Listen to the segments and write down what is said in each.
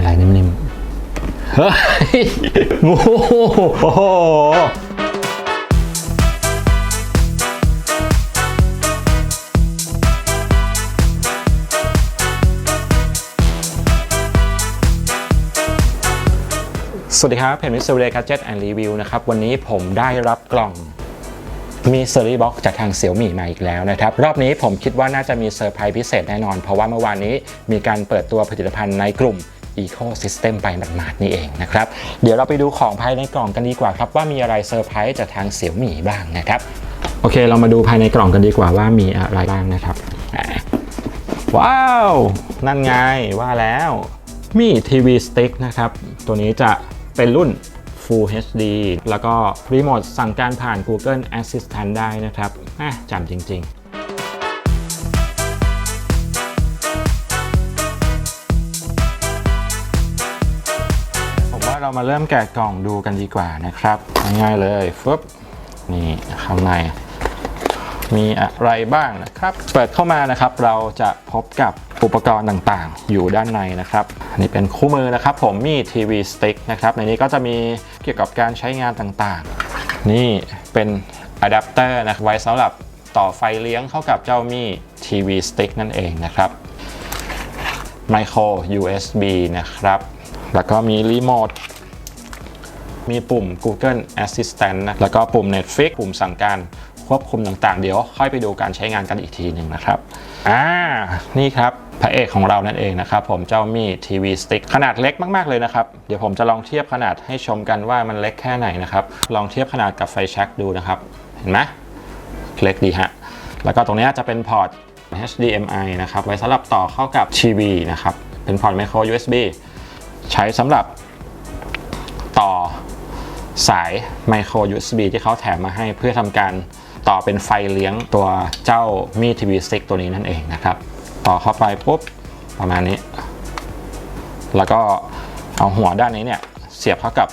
อะไรนิ่มๆ เฮ้ยโอ้โหสวัสดีครับเพจมิสเตอร์เรย์กัจเจ็ตแอนด์รีวิวนะครับ วันนี้ผมได้รับกล่องมีเซอรี่บ็อกจากทางเสี่ยวมี่มาอีกแล้วนะครับ รอบนี้ผมคิดว่าน่าจะมีเซอร์ไพรส์พิเศษแน่นอน เพราะว่าเมื่อวานนี้มีการเปิดตัวผลิตภัณฑ์ในกลุ่ม Ecosystem ไปหมาดๆนี่เองนะครับ เดี๋ยวเราไปดูของภายในกล่องกันดีกว่าครับ ว่ามีอะไรเซอร์ไพรส์จากทางเสี่ยวหมี่บ้างนะครับ โอเค เรามาดูภายในกล่องกันดีกว่าว่ามีอะไรบ้างนะครับ ว้าว นั่นไงว่าแล้วมีทีวีสติ๊กนะครับ ตัวนี้จะเป็นรุ่น Full HD แล้วก็รีโมทสั่งการผ่าน Google Assistant ได้นะครับอะจำจริง ๆ เรามาเริ่มแกะกล่องดูกันดีกว่านะครับ ง่ายๆเลยฟึบนี่ข้างใน มีอะไรบ้างนะครับ เปิดเข้ามานะครับเราจะพบกับอุปกรณ์ต่างๆ อยู่ด้านในนะครับอันนี้เป็นคู่มือนะครับ ผมมีทีวีสติ๊กนะครับในนี้ก็จะมีเกี่ยวกับการใช้งานต่างๆ นี่เป็นอะแดปเตอร์นะไว้สำหรับต่อไฟเลี้ยงเข้ากับเจ้ามีทีวีสติ๊กนั่นเองนะครับไมโคร USB นะครับ แล้วก็มีรีโมท มีปุ่ม Google Assistant นะแล้วก็ปุ่ม Netflix ปุ่มสั่งการควบคุมต่างๆ เดี๋ยวค่อยไปดูการใช้งานกันอีกทีหนึ่งนะครับ อ่า นี่ครับพระเอกของเรานั่นเองนะครับผมเจ้ามีทีวีสติ๊กขนาดเล็กมากๆเลยนะครับ เดี๋ยวผมจะลองเทียบขนาดให้ชมกันว่ามันเล็กแค่ไหนนะครับ ลองเทียบขนาดกับไฟแช็กดูนะครับ เห็นไหมเล็กดีฮะ แล้วก็ตรงนี้จะเป็นพอร์ต HDMI นะครับ ไว้สำหรับต่อเข้ากับทีวีนะครับ เป็นพอร์ต micro USB ใช้สำหรับต่อ สาย micro USB ที่เขาแถมมาให้เพื่อทำการต่อเป็นไฟเลี้ยงตัวเจ้ามีทีวีสติ๊กตัวนี้นั่นเองนะครับ ต่อเข้าไปปุ๊บประมาณนี้ แล้วก็เอาหัวด้านนี้เนี่ย เสียบเข้ากับ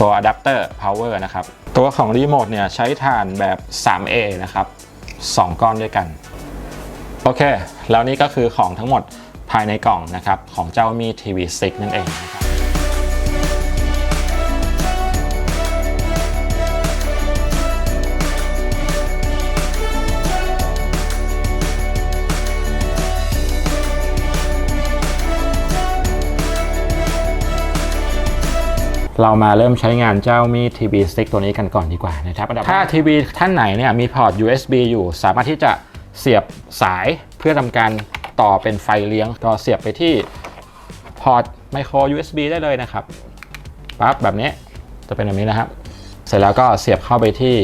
ตัวอะแดปเตอร์ power นะครับ ตัวของรีโมทเนี่ยใช้ฐานแบบ 3A นะครับ 2 ก้อนด้วยกัน โอเค แล้วนี่ก็คือของทั้งหมดภายในกล่องนะครับ ของเจ้ามีทีวีสติ๊กนั่นเองนะครับ เรามาเริ่มใช้งานเจ้ามีทีวีสติ๊กตัวนี้กันก่อนดีกว่านะครับอันดับถ้าทีวีท่านไหนเนี่ยมีพอร์ต USB อยู่ สามารถที่จะเสียบสายเพื่อทำการต่อเป็นไฟเลี้ยงก็เสียบไปที่พอร์ตไมโคร USB ได้เลยนะครับปั๊บแบบนี้จะเป็นแบบนี้นะครับ เสร็จแล้วก็เสียบเข้าไปที่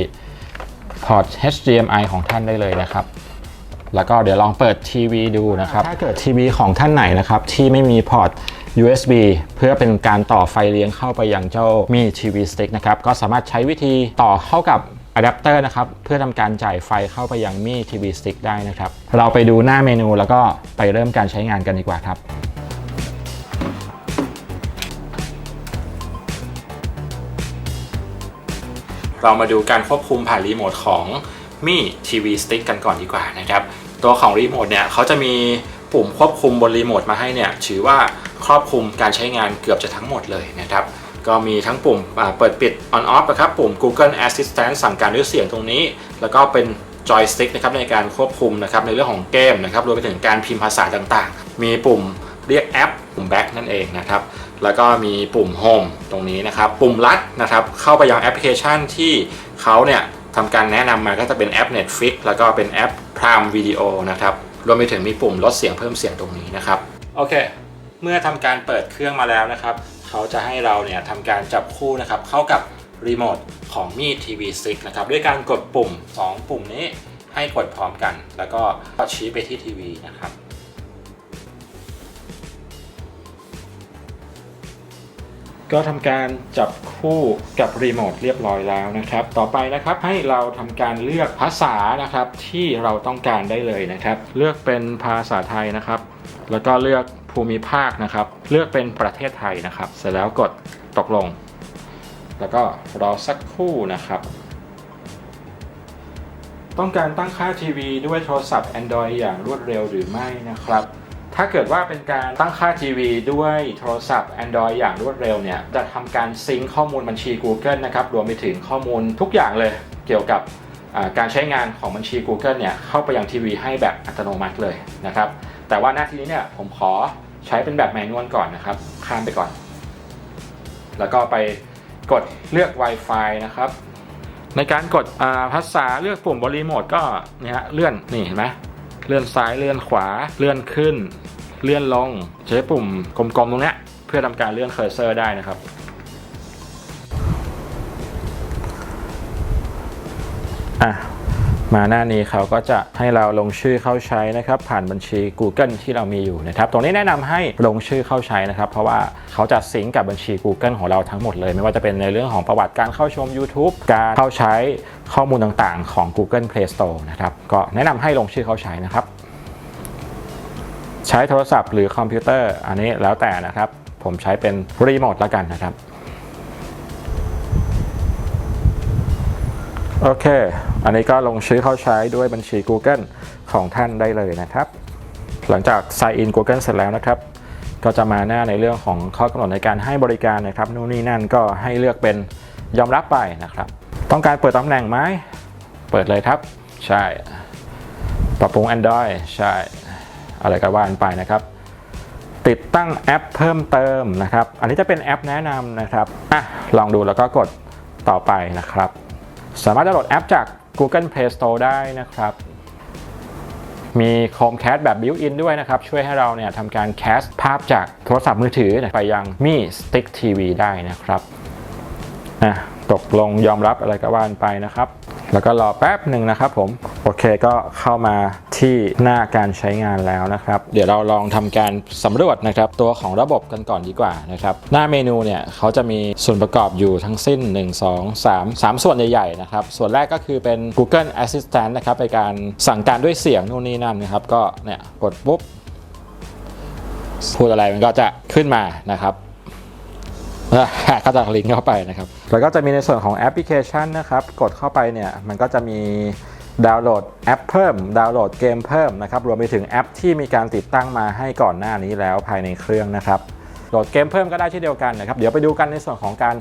พอร์ต HDMI ของท่านได้เลยนะครับ แล้วก็เดี๋ยวลองเปิดทีวีดูนะครับ ถ้าเกิดทีวีของท่านไหนนะครับ ที่ไม่มีพอร์ต USB เพื่อเป็นการต่อไฟเลี้ยงเข้าไปยังเจ้ามีทีวีสติ๊กนะครับ ก็สามารถใช้วิธีต่อเข้ากับอะแดปเตอร์นะครับ เพื่อทำการจ่ายไฟเข้าไปยังมีทีวีสติ๊กได้นะครับ เราไปดูหน้าเมนูแล้วก็ไปเริ่มการใช้งานกันดีกว่าครับเรามาดูการควบคุมผ่านรีโมทของมี่ทีวีสติ๊กกันก่อนดีกว่านะครับ ตัวของรีโมทเนี่ยเขาจะมีปุ่มควบคุมบนรีโมทมาให้เนี่ยถือว่า ครอบคลุมการใช้งานเกือบจะทั้งหมดเลยนะครับก็มีทั้งปุ่มเปิดปิด on off นะครับปุ่ม Google Assistant สั่งการด้วยเสียงตรงนี้ แล้วก็เป็นจอยสติ๊กนะครับในการควบคุมนะครับในเรื่องของเกมนะครับรวมไปถึงการพิมพ์ภาษาต่างๆ มีปุ่มเรียกแอป ปุ่ม back นั่นเองนะครับแล้วก็มีปุ่ม home ตรงนี้นะครับ ปุ่มลัดนะครับเข้าไปยังแอปพลิเคชันที่เขาเนี่ยทำการแนะนำมาก็จะเป็นแอป Netflix แล้วก็เป็นแอป Prime Video นะครับรวมไปถึงมีปุ่มลดเสียงเพิ่มเสียงตรงนี้นะครับโอเค เมื่อทำการเปิดเครื่องมาแล้วนะครับ เขาจะให้เราเนี่ยทำการจับคู่นะครับเข้ากับรีโมทของมีดทีวีสติ๊กนะครับด้วยการกดปุ่ม 2 ปุ่มนี้ให้กดพร้อมกัน แล้วก็ชี้ไปที่ทีวีนะครับ ก็ทำการจับคู่กับรีโมทเรียบร้อยแล้วนะครับ ต่อไปนะครับให้เราทำการเลือกภาษานะครับที่เราต้องการได้เลยนะครับ เลือกเป็นภาษาไทยนะครับ แล้วก็เลือก ภูมิภาคนะครับ เลือกเป็นประเทศไทยนะครับ เสร็จแล้วกดตกลง แล้วก็รอสักครู่นะครับ ต้องการตั้งค่าทีวีด้วยโทรศัพท์ Android อย่างรวดเร็วหรือไม่นะครับถ้าเกิดว่าเป็นการตั้งค่าทีวีด้วยโทรศัพท์ Android อย่างรวดเร็วเนี่ย จะทำการซิงค์ข้อมูลบัญชี Google นะครับ รวมไปถึงข้อมูลทุกอย่างเลย เกี่ยวกับการใช้งานของบัญชี Google เนี่ย เข้าไปยังทีวีให้แบบอัตโนมัติเลยนะครับ แต่ว่าหน้าที่นี้เนี่ยผมขอใช้เป็นแบบแมนนวลก่อนนะครับ ข้ามไปก่อน แล้วก็ไปกดเลือก Wi-Fi นะครับ ในการกดภาษาเลือกปุ่มบริโมทก็เนี่ยฮะเลื่อนนี่เห็นไหมเลื่อนซ้ายเลื่อนขวาเลื่อนขึ้น เลื่อนลงใช้ปุ่มกลมๆตรงเนี้ยเพื่อทำการเลื่อนเคอร์เซอร์ได้นะครับอะ มาหน้านี้เขาก็จะให้เราลงชื่อเข้าใช้นะครับ ผ่านบัญชี Google ที่เรามีอยู่นะครับ ตรงนี้แนะนำให้ลงชื่อเข้าใช้นะครับ เพราะว่าเขาจะซิงกับบัญชี Google ของเราทั้งหมดเลย ไม่ว่าจะเป็นในเรื่องของประวัติการเข้าชม YouTube การเข้าใช้ข้อมูลต่างๆ ของ Google Play Store นะครับ ก็แนะนำให้ลงชื่อเข้าใช้นะครับ ใช้โทรศัพท์หรือคอมพิวเตอร์ อันนี้แล้วแต่นะครับ ผมใช้เป็นรีโมทแล้วกันนะครับ โอเค อันนี้ก็ลงชื่อเข้าใช้ด้วยบัญชี Google ของท่านได้เลยนะครับ หลังจาก sign in Google เสร็จแล้วนะครับ ก็จะมาหน้าในเรื่องของข้อกำหนดในการให้บริการนะครับ นู่นนี่นั่นก็ให้เลือกเป็นยอมรับไปนะครับ ต้องการเปิดตำแหน่งไหม เปิดเลยครับ ใช่ ปรับปรุง Android ใช่ อะไรก็ว่านไปนะครับ ติดตั้งแอปเพิ่มเติมนะครับ อันนี้จะเป็นแอปแนะนำนะครับ อะ ลองดูแล้วก็กดต่อไปนะครับ สามารถดาวน์โหลดแอปจาก Google Play Store ได้นะครับ มี Chromecast แบบ built-in ด้วยนะครับ ช่วยให้เราเนี่ยทำการแคสภาพจากโทรศัพท์มือถือไปยัง Mi Stick TV ได้นะครับนะตกลงยอมรับอะไรก็ว่านไปนะครับ แล้วก็รอแป๊บหนึ่งนะครับผม โอเคก็เข้ามาที่หน้าการใช้งานแล้วนะครับ เดี๋ยวเราลองทำการสำรวจนะครับตัวของระบบกันก่อนดีกว่านะครับ หน้าเมนูเนี่ยเขาจะมีส่วนประกอบอยู่ทั้งสิ้น 1 2 3 3 ส่วนใหญ่ๆนะครับ ส่วนแรกก็คือเป็น Google Assistant นะครับในการสั่งการด้วยเสียงนู่นนี่นั่นนะครับ ก็เนี่ยกดปุ๊บพูดอะไรมันก็จะขึ้นมานะครับ ก็จะลิงก์เข้าไปนะครับ แล้วก็จะมีในส่วนของแอปพลิเคชันนะครับ กดเข้าไปเนี่ยมันก็จะมีดาวน์โหลดแอปเพิ่ม ดาวน์โหลดเกมเพิ่มนะครับ รวมไปถึงแอปที่มีการติดตั้งมาให้ก่อนหน้านี้แล้วภายในเครื่องนะครับ โหลดเกมเพิ่มก็ได้เช่นเดียวกันนะครับ เดี๋ยวไปดูกันในส่วนของการ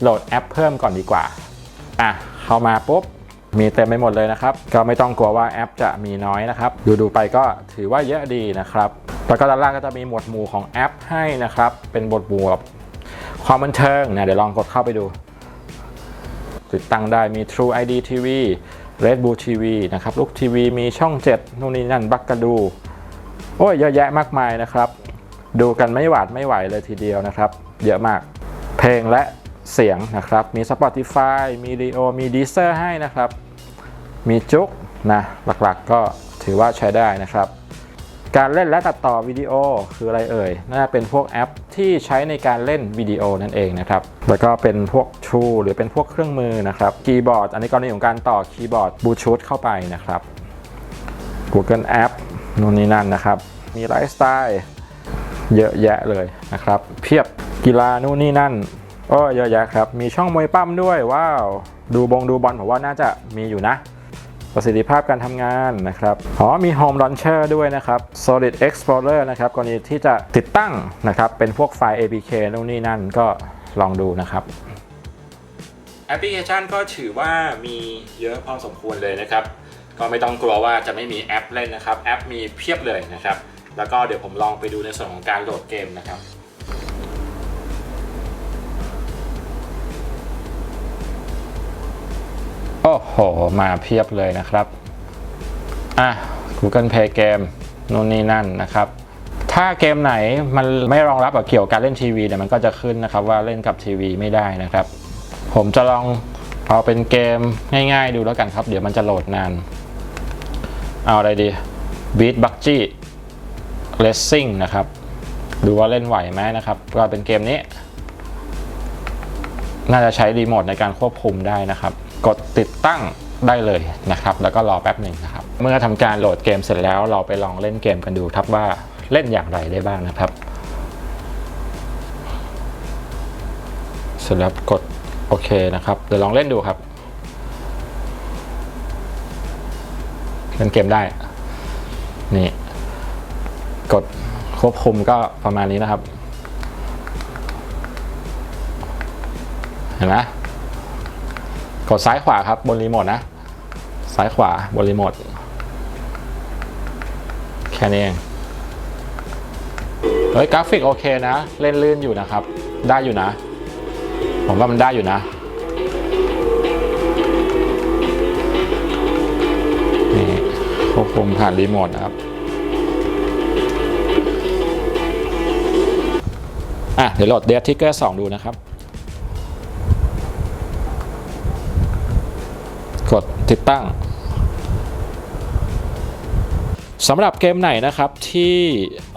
โหลดแอปเพิ่มก่อนดีกว่า อะ เข้ามาปุ๊บ มีเต็มไปหมดเลยนะครับ ก็ไม่ต้องกลัวว่าแอปจะมีน้อยนะครับ ดูดูๆไปก็ถือว่าเยอะดีนะครับ แล้วก็ด้านล่างก็จะมีหมวดหมู่ของแอปให้นะครับ เป็นหมวดหมู่แบบ ความบันเทิงนะเดี๋ยวลองกดเข้าไปดู ติดตั้งได้มี True ID TV Red Bull TV นะครับลูกทีวีมีช่อง 7นู่นนี่นั่นบักกะดู โอ้ยเยอะแยะมากมายนะครับ ดูกันไม่หวาดไม่ไหวเลยทีเดียวนะครับ เยอะมาก เพลงและเสียงนะครับ มี Spotify มี Leo มี Deezer ให้นะครับ มีจุกนะหลักๆก็ถือว่าใช้ได้นะครับ การเล่นและตัดต่อวิดีโอคืออะไรเอ่ย น่าจะเป็นพวกแอปที่ใช้ในการเล่นวิดีโอนั่นเองนะครับ แล้วก็เป็นพวก True หรือเป็นพวกเครื่องมือนะครับ คีย์บอร์ด อันนี้กรณีของการต่อคีย์บอร์ดบลูทูธเข้าไปนะครับ Google App นู่นนี่นั่นนะครับ มีไลฟ์สไตล์เยอะแยะเลยนะครับ เพียบกีฬานู่นนี่นั่นโอ้เยอะแยะครับ มีช่องมวยปั้มด้วยว้าว ดูบงดูบอลผมว่าน่าจะมีอยู่นะ ประสิทธิภาพการทำงานนะครับอ๋อมี Home Launcher ด้วยนะครับ Solid Explorer นะครับกรณีที่จะติดตั้งนะครับเป็นพวกไฟล์ APK นู่นนี่นั่นก็ลองดูนะครับแอปพลิเคชันก็ถือว่ามีเยอะพอสมควรเลยนะครับ ก็ไม่ต้องกลัวว่าจะไม่มีแอปเล่นนะครับ แอปมีเพียบเลยนะครับ แล้วก็เดี๋ยวผมลองไปดูในส่วนของการโหลดเกมนะครับ โอ้โห มาเพียบเลยนะครับ อะ Google Play g a m นู่นนี่นั่นนะครับ ถ้าเกมไหนมันไม่รองรับกับเกี่ยวกับการเล่นทีวีเนี่ยมันก็จะขึ้นนะครับว่าเล่นกับทีวีไม่ได้นะครับ ผมจะลองเอาเป็นเกมง่ายๆดูแล้วกันครับ เดี๋ยวมันจะโหลดนาน เอาอะไรดี Beat b u g g y Racing นะครับ ดูว่าเล่นไหวไหมนะครับ ก็เป็นเกมนี้ น่าจะใช้รีโมทในการควบคุมได้นะครับ กดติดตั้งได้เลยนะครับ แล้วก็รอแป๊บหนึ่งนะครับ เมื่อทำการโหลดเกมเสร็จแล้วเราไปลองเล่นเกมกันดูครับว่าเล่นอย่างไรได้บ้างนะครับ เสร็จแล้วกดโอเคนะครับ เดี๋ยวลองเล่นดูครับเล่นเกมได้ นี่ กดควบคุมก็ประมาณนี้นะครับ เห็นไหม กดซ้ายขวาครับบนรีโมทนะ ซ้ายขวาบนรีโมทแค่นี้เองเฮ้ยกราฟิกโอเคนะ เล่นลื่นอยู่นะครับ ได้อยู่นะ ผมว่ามันได้อยู่นะนี่ควบคุมผ่านรีโมทนะครับอะเดี๋ยวโหลดเด t ทิกเกอร์2ดูนะครับ กดติดตั้งสำหรับเกมไหนนะครับที่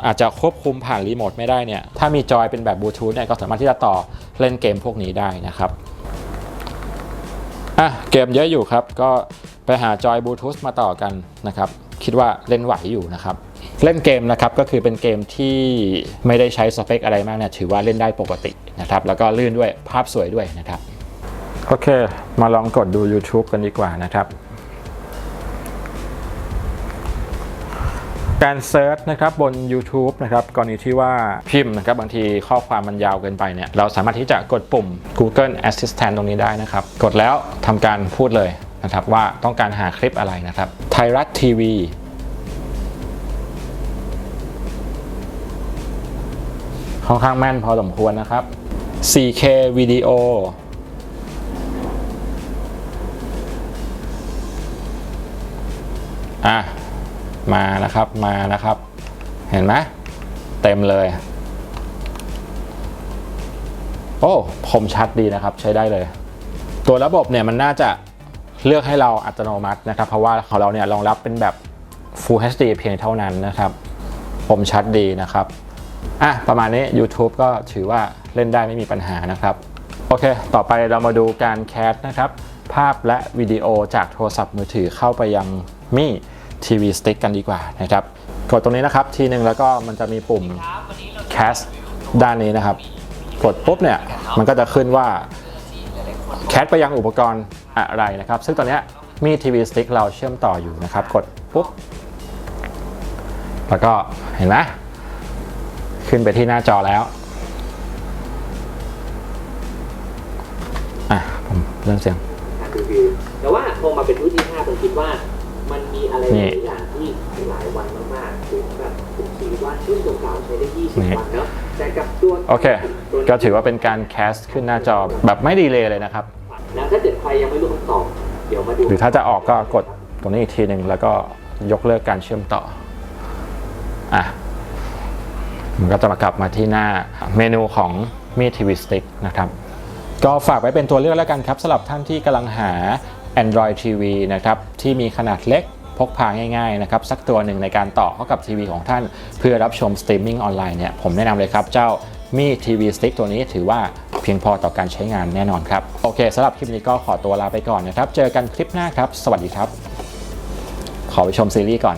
อาจจะควบคุมผ่านรีโมทไม่ได้เนี่ยถ้ามีจอยเป็นแบบบลูทูธเนี่ยก็สามารถที่จะต่อเล่นเกมพวกนี้ได้นะครับอะเกมเยอะอยู่ครับ ก็ไปหาจอยบลูทูธมาต่อกันนะครับคิดว่าเล่นไหวอยู่นะครับ เล่นเกมนะครับก็คือเป็นเกมที่ไม่ได้ใช้สเปคอะไรมากเนี่ยถือว่าเล่นได้ปกตินะครับแล้วก็ลื่นด้วยภาพสวยด้วยนะครับ โอเค มาลองกดดู YouTube กันดีกว่านะครับ การเซิร์ชนะครับบน YouTube นะครับกรณีที่ว่าพิมพ์นะครับบางทีข้อความมันยาวเกินไปเนี่ยเราสามารถที่จะกดปุ่ม Google Assistant ตรงนี้ได้นะครับ กดแล้วทำการพูดเลยนะครับว่าต้องการหาคลิปอะไรนะครับ ไทยรัฐทีวีค่อนข้างแม่นพอสมควรนะครับ 4K วิดีโอ อะมานะครับมานะครับ เห็นไหมเต็มเลย โอ้คมชัดดีนะครับใช้ได้เลย ตัวระบบเนี่ยมันน่าจะเลือกให้เราอัตโนมัตินะครับ เพราะว่าของเราเนี่ยรองรับเป็นแบบ Full HD เพียงเท่านั้นนะครับคมชัดดีนะครับอะประมาณนี้ YouTube ก็ถือว่าเล่นได้ไม่มีปัญหานะครับ โอเค ต่อไปเรามาดูการแคสนะครับ ภาพและวิดีโอจากโทรศัพท์มือถือเข้าไปยัง มี่ทีวีสติ๊กกันดีกว่านะครับกดตรงนี้นะครับทีหนึ่งแล้วก็มันจะมีปุ่ม cast ด้านนี้นะครับ กดปุ๊บเนี่ยมันก็จะขึ้นว่าแคสไปยังอุปกรณ์อะไรนะครับ ซึ่งตอนนี้มีทีวีสติ๊กเราเชื่อมต่ออยู่นะครับ กดปุ๊บ แล้วก็เห็นไหมขึ้นไปที่หน้าจอแล้วอะผมเรื่องเสียงแต่ว่าพอมาเป็นรุ่นที่5ผมคิดว่า มันมีอะไรหนี่ลายอย่างที่หลายวันมากๆคือแบบผมคิดว่ารุ่นเก่าๆใช้ได้นี่20วันเนาะแต่กับตัวโอเคตัวนี้ก็ถือว่าเป็นการแคสขึ้นหน้าจอแบบไม่ดีเลยเลยนะครับแล้วถ้าเกิดใครยังไม่รู้คำตอบเดี๋ยวมาดูหรือถ้าจะออกก็กดตรงนี้อีกทีหนึ่งแล้วก็ยกเลิกการเชื่อมต่ออะมันก็จะมากลับมาที่หน้าเมนูของมีทีวีสติ๊กนะครับ ก็ฝากไว้เป็นตัวเลือกแล้วกันครับสำหรับท่านที่กำลังหา Android TV นะครับที่มีขนาดเล็กพกพาง่ายๆนะครับสักตัวหนึ่งในการต่อเข้ากับทีวีของท่าน เพื่อรับชมสตรีมมิ่งออนไลน์เนี่ยผมแนะนำเลยครับ เจ้ามีทีวีสติ๊กตัวนี้ถือว่าเพียงพอต่อการใช้งานแน่นอนครับ โอเคสำหรับคลิปนี้ก็ขอตัวลาไปก่อนนะครับ เจอกันคลิปหน้าครับ สวัสดีครับ ขอไปชมซีรีส์ก่อน